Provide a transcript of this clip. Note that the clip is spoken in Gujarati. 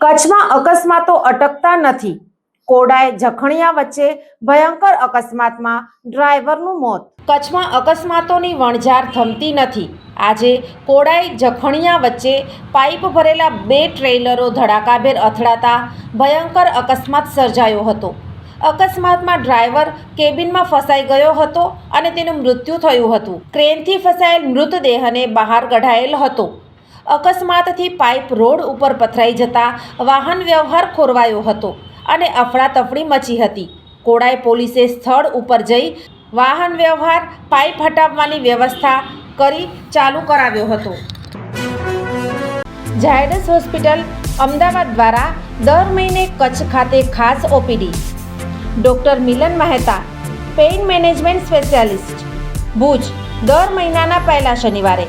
કચ્છમાં અકસ્માતો અટકતા નથી. કોડાય જખણિયા વચ્ચે ભયંકર અકસ્માતમાં ડ્રાઈવરનું મોત. કચ્છમાં અકસ્માતોની વણઝાર થમતી નથી. આજે કોડાઈ, જખણિયા વચ્ચે પાઇપ ભરેલા બે ટ્રેલરો ધડાકાભેર અથડાતા ભયંકર અકસ્માત સર્જાયો હતો. અકસ્માતમાં ડ્રાઈવર કેબિનમાં ફસાઈ ગયો હતો અને તેનું મૃત્યુ થયું હતું. ક્રેનથી ફસાયેલ મૃતદેહને બહાર કઢાયેલ હતો. અકસ્માતથી પાઇપ રોડ ઉપર પથરાઈ જતા વાહન વ્યવહાર ખોરવાયો હતો અને અફડાતફડી મચી હતી. કોડાઈ પોલીસે સ્થળ ઉપર જઈ વાહન વ્યવહાર પાઇપ હટાવવાની વ્યવસ્થા કરી ચાલુ કરાવ્યો હતો. ઝાયડસ હોસ્પિટલ અમદાવાદ દ્વારા દર મહિને કચ્છ ખાતે ખાસ OPD. Doctor Milan Mehta, pain management specialist. Bhuj, દર મહિનાના પહેલા શનિવારે.